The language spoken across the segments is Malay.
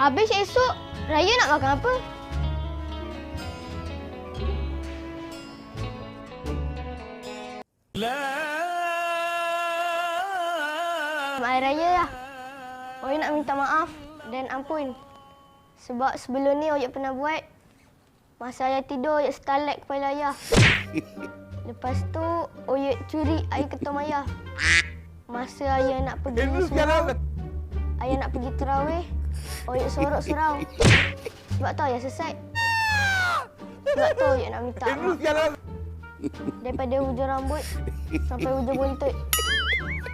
Habis esok, Raya nak makan apa? Hari Raya lah. Oya nak minta maaf dan ampun. Sebab sebelum ni Oya pernah buat. Masa ayah tidur, Oya starlight kepala ayah. Lepas tu, Oya curi air ketum ayah. Masa ayah nak pergi surau, ayah nak pergi terawih, Oya sorok surau. Sebab tu ayah sesat. Sebab tu Oya nak minta maaf. Daripada hujung rambut sampai hujung buntut.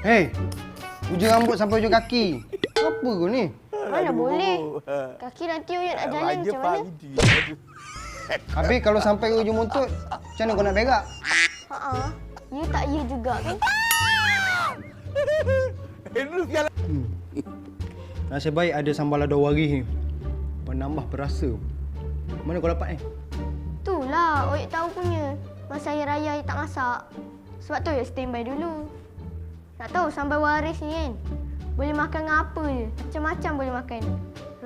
Hei, hujung rambut sampai hujung kaki. Apa kau ni? Mana boleh? Kaki nanti Oya nak jalan macam mana? Habis kalau sampai ke hujung buntut, macam mana kau nak berak? Ha Ya tak ya juga kan? Hmm. Nasib baik ada sambal lada waris ni. Menambah perasa. Mana kau dapat ni? Itulah Oya tahu punya. Masa Hari Raya Oya tak masak. Sebab tu Oya standby dulu. Nak tahu sambal waris ni kan? Boleh makan dengan apa je. Macam-macam boleh makan.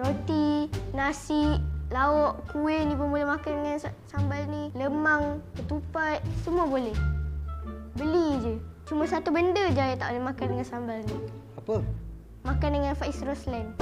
Roti, nasi, lauk, kuih ni pun boleh makan dengan sa- sambal ni. Lemang, ketupat, semua boleh. Beli je. Cuma satu benda je Ayah tak boleh makan dengan sambal ni. Apa? Makan dengan Faiz Roslan.